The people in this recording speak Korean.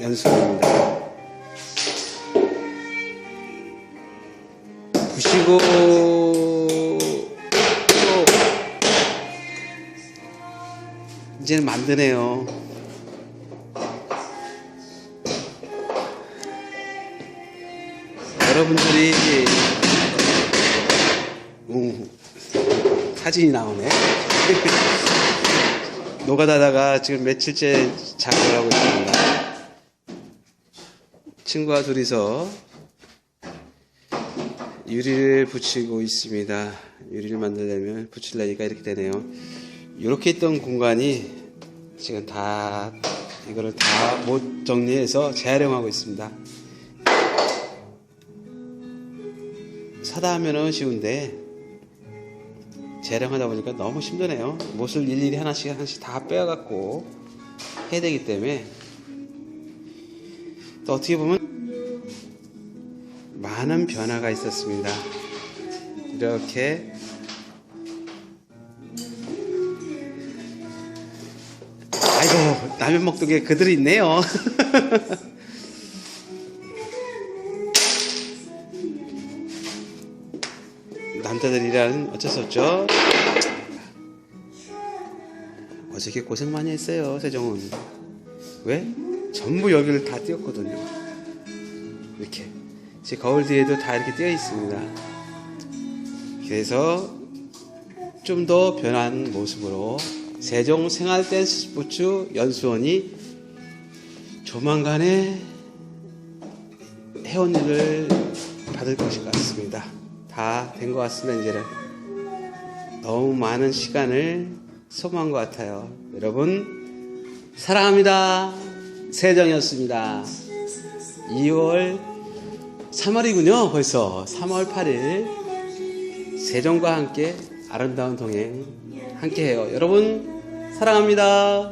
연수입니다. 부시고 또 이제는 만드네요. 여러분들이 음, 사진이 나오네. 노가다다가 지금 며칠째 작업을 하고. 친구와 둘이서 유리를 붙이고 있습니다. 유리를 만들려면 붙이려니까 이렇게 되네요. 이렇게 있던 공간이 지금 다 이거를 다 못 정리해서 재활용하고 있습니다. 사다 하면은 쉬운데 재량하다 보니까 너무 힘드네요. 못을 일일이 하나씩 하나씩 다 빼어갖고 해야 되기 때문에 또 어떻게 보면 많은 변화가 있었습니다. 이렇게 아이고 라면 먹던 게 그대로 있네요. 남자들이란 어쩔 수 없죠. 어저께 고생 많이 했어요, 세종은. 왜? 전부 여기를 다 띄었거든요. 이렇게. 제 거울 뒤에도 다 이렇게 띄어 있습니다. 그래서 좀 더 변한 모습으로 세종 생활 댄스 스포츠 연수원이 조만간에 회원님을 받을 것인 것 같습니다. 다 된 것 같습니다, 이제는. 너무 많은 시간을 소모한 것 같아요. 여러분, 사랑합니다. 세정이었습니다. 2월, 3월이군요, 벌써. 3월 8일. 세종과 함께 아름다운 동행 함께 해요. 여러분, 사랑합니다.